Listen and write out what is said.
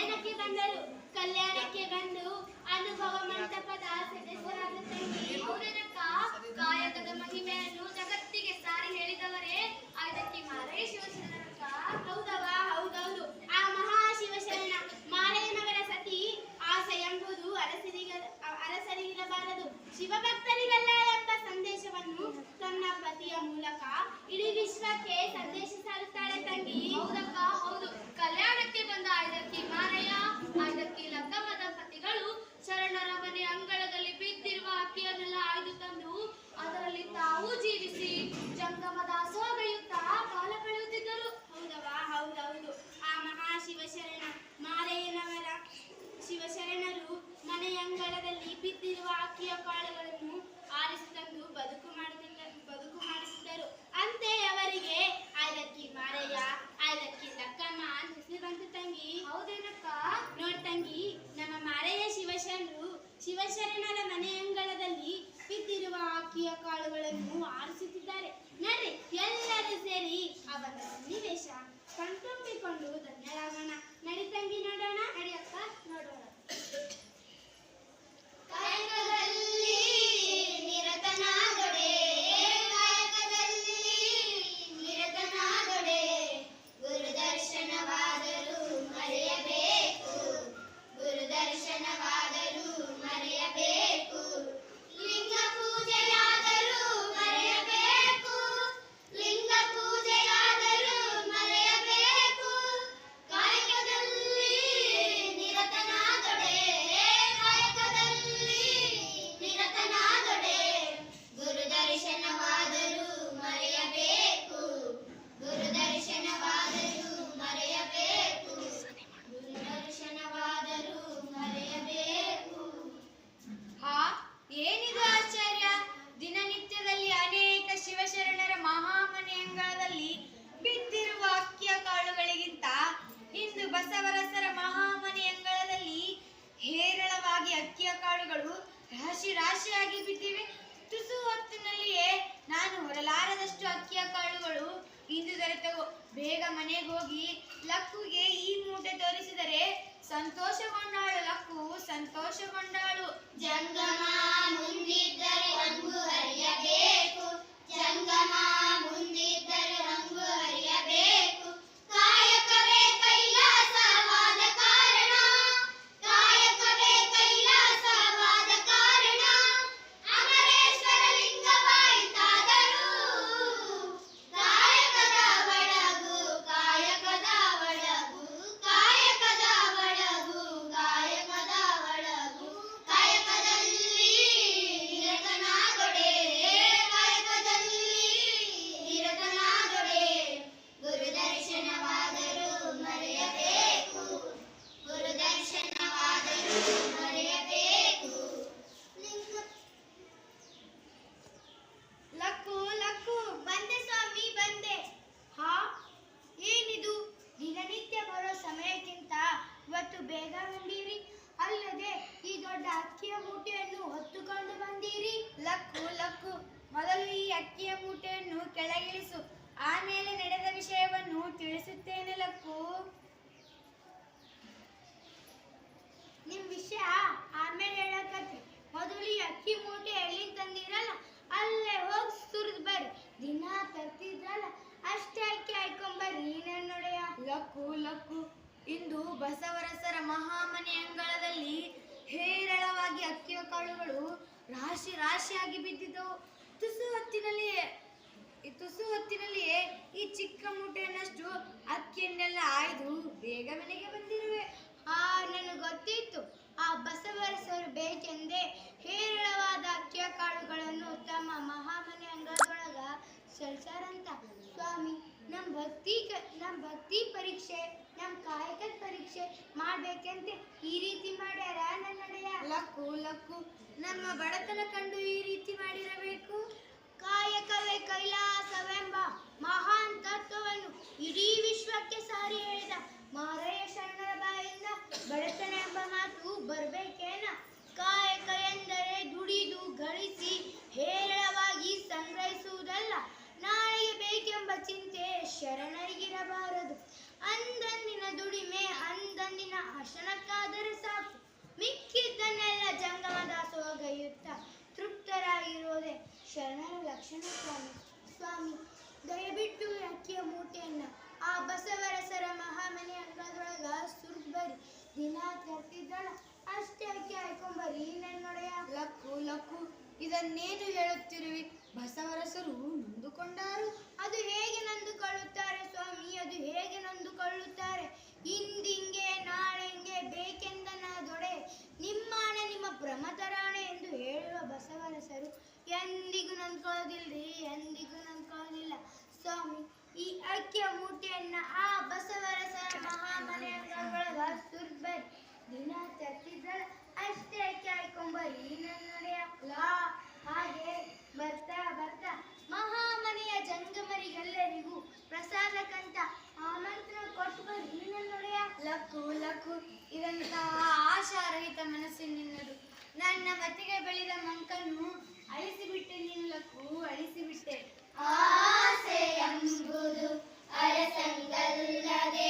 ಕಲ್ಯಾಣಕ್ಕೆ ಬಂದರು. ಕಲ್ಯಾಣಕ್ಕೆ ಬಂದು ಅನುಭವ ಮಂಟಪದ ಸದಸ್ಯರಾದ ಮೂಲಕ ಕಾಯಕದ ಮಹಿಮೆಯನ್ನು ಜಗತ್ತಿಗೆ ಸಾರಿ ಹೇಳಿದವರೇ. ಅದಕ್ಕೆ ಮಾರೇಶ್ವರ ಹೌದವಾ ಬಸವರಸರ ಮಹಾಮನೆ ಅಂಗಳದಲ್ಲಿ ಹೇರಳವಾಗಿ ಅಕ್ಕಿಯ ಕಾಳುಗಳು ರಾಶಿ ರಾಶಿಯಾಗಿ ಬಿದ್ದಿವೆ. ತುಸು ಹೊತ್ತಿನಲ್ಲಿಯೇ ನಾನು ಹೊರಲಾರದಷ್ಟು ಅಕ್ಕಿಯ ಕಾಳುಗಳು ಇಂದು ದೊರೆತವು. ಬೇಗ ಮನೆಗೆ ಹೋಗಿ ಲಕ್ಕುಗೆ ಈ ಮೂಟೆ ತೋರಿಸಿದರೆ ಸಂತೋಷಗೊಂಡಾಳು ಲಕ್ಕು, ಸಂತೋಷಗೊಂಡಾಳು ಜಂಗಮ. ತಿಳಿಸುತ್ತೇನೆ ಲಕ್ಕು ನಿಮ್ ವಿಷಯ ಆಮೇಲೆ ಹೇಳಕತ್ರಿ ಮೊದಲು ಅಕ್ಕಿ ಮೂಟೆ ಎಲ್ಲಿ ತಂದಿರಲ್ಲ, ಅಲ್ಲೇ ಹೋಗಿ ಸುರಿದ್ ಬರ್ರಿ. ದಿನ ತರ್ತಿದ್ರಲ್ಲ, ಅಷ್ಟೇ ಅಕ್ಕಿ ಹಾಕೊಂಬರ್ರಿ ನೀನೇನ್ ನೋಡೆಯ? ಲಕ್ಕು ಲಕ್ಕು, ಇಂದು ಬಸವರಸರ ಮಹಾಮನೆ ಅಂಗಳದಲ್ಲಿ ಹೇರಳವಾಗಿ ಅಕ್ಕಿಯ ಕಾಳುಗಳು ರಾಶಿ ರಾಶಿಯಾಗಿ ಬಿದ್ದಿದ್ದವು. ತುಸು ಹೊತ್ತಿನಲ್ಲಿಯೇ ಈ ತುಸು ಹೊತ್ತಿನಲ್ಲಿಯೇ ಈ ಚಿಕ್ಕ ಮೂಟೆಯನ್ನಷ್ಟು ಅಕ್ಕಿಯನ್ನೆಲ್ಲ ಆಯ್ದು ಬೇಗ ಮನೆಗೆ ಬಂದಿರುವೆ. ಆ ನನಗೆ ಗೊತ್ತಿತ್ತು. ಆ ಬಸವರಸರು ಬೇಕೆಂದೇ ಹೇರಳವಾದ ಅಕ್ಕಿಯ ಕಾಳುಗಳನ್ನು ತಮ್ಮ ಮಹಾಮನೆ ಅಂಗಳದೊಳಗ ಸೆಳ್ಸಾರಂತ. ಸ್ವಾಮಿ ನಮ್ಮ ಭಕ್ತಿ ನಮ್ಮ ಭಕ್ತಿ ಪರೀಕ್ಷೆ ನಮ್ಮ ಕಾಯಕದ ಪರೀಕ್ಷೆ ಮಾಡ್ಬೇಕಂತೆ ಈ ರೀತಿ ಮಾಡ್ಯಾರ ನನ್ನ ನಡೆಯ ಲಕ್ಕು ಲಕ್ಕು ನಮ್ಮ ಬಡತನ ಕಂಡು ಈ ರೀತಿ ಮಾಡಿರಬೇಕು. ಕಾಯಕವೇ ಕೈಲಾಸವೆಂಬ ಮಹಾನ್ ತತ್ವವನ್ನು ಇಡೀ ವಿಶ್ವಕ್ಕೆ ಸಾರಿ ಹೇಳಿದ ಮಾರಯ್ಯ ಶರಣರ ಬಾಯಿಂದ ಬಡತನ ಎಂಬ ಮಾತು ಬರಬೇಕೇನ? ಕಾಯಕ ಎಂದರೆ ದುಡಿದು ಗಳಿಸಿ ಹೇರಳವಾಗಿ ಸಂಗ್ರಹಿಸುವುದಲ್ಲ. ನಾಳೆಗೆ ಬೇಕೆಂಬ ಚಿಂತೆ ಶರಣರಿಗಿರಬಾರದು. ಅಂದಂದಿನ ದುಡಿಮೆ ಅಂದಂದಿನ ಹಸನಕ್ಕಾದರೆ ಸಾಕು. ಮಿಕ್ಕಿದ್ದನ್ನೆಲ್ಲ ಜಂಗಮ ದಾಸೋಹಗೈಯುತ್ತ ತೃಪ್ತರಾಗಿರೋದೆ ಶರಣರ ಲಕ್ಷಣ ಸ್ವಾಮಿ. ಸ್ವಾಮಿ, ದಯವಿಟ್ಟು ಅಕ್ಕಿಯ ಮೂಟೆಯನ್ನ ಆ ಬಸವರಸರ ಮಹಾಮನೆ ಅಂಗಳದೊಳಗ ಸುರ್ಬರಿ ದಿನ ತರ್ತಿದ್ದಳ, ಅಷ್ಟೇ ಅಕ್ಕಿ ಹಾಕೊಂಬರಿ. ನನ್ನೊಡೆಯ ಲಕ್ಕು ಲಕ್ಕು, ಇದನ್ನೇನು ಹೇಳುತ್ತಿರುವಿ? ಬಸವರಸರು ನೊಂದುಕೊಂಡಾರು. ಅದು ಹೇಗೆ ನೊಂದುಕೊಳ್ಳುತ್ತಾರೆ ಸ್ವಾಮಿ? ಅದು ಹೇಗೆ ನೊಂದುಕೊಳ್ಳುತ್ತಾರೆ? ಇಂದಿಂಗೆ ಪ್ರಮತರಾಣೆ ಎಂದು ಹೇಳುವ ಬಸವರಸರು, ಎಂದಿಗೂ ನೊಂದ್ಕೊಳ್ಳೋದಿಲ್ರಿ ಎಂದಿಗೂ ನಂದ್ಕೊಳ್ಳೋದಿಲ್ಲ ಸ್ವಾಮಿ, ಈ ಐಕ್ಯ ಮೂಟೆಯನ್ನ ಆ ಬಸವರಸರ ಮಹಾಮನೆಯೊಳಗ ಸುರ್ಬರಿ. ದಿನ ತರ್ತಿದ್ರಲ್ಲ ಅಷ್ಟೇ ಕಾಯ್ಕೊಂಬರಿ ನನ್ನಡೆಯ ಲಾ ಹಾಗೆ ಬರ್ತಾ ಬರ್ತಾ ಮಹಾಮನೆಯ ಜಂಗಮರಿಗೆಲ್ಲರಿಗೂ ಪ್ರಸಾದಕ್ಕಂತ ಆಮಂತ್ರಣ ಕೊಟ್ಟು ನನ್ನೊಡೆಯ ಲಕ್ಕು ಲಕ್ಕು ಇದಂತಹ ಆಶಾರಹಿತ ಮನಸ್ಸಿನಿನ್ನದು ನನ್ನ ಮತಿಗೆ ಬೆಳೆದ ಮಂಕನ್ನು ಅಳಿಸಿಬಿಟ್ಟೆ ನಿಲ್ಲಕ್ಕೂ ಲಕ್ಕು ಅಳಿಸಿಬಿಟ್ಟೆ. ಆಸೆ ಎಂಬುದು ಅರಸಂಗಲ್ಲದೆ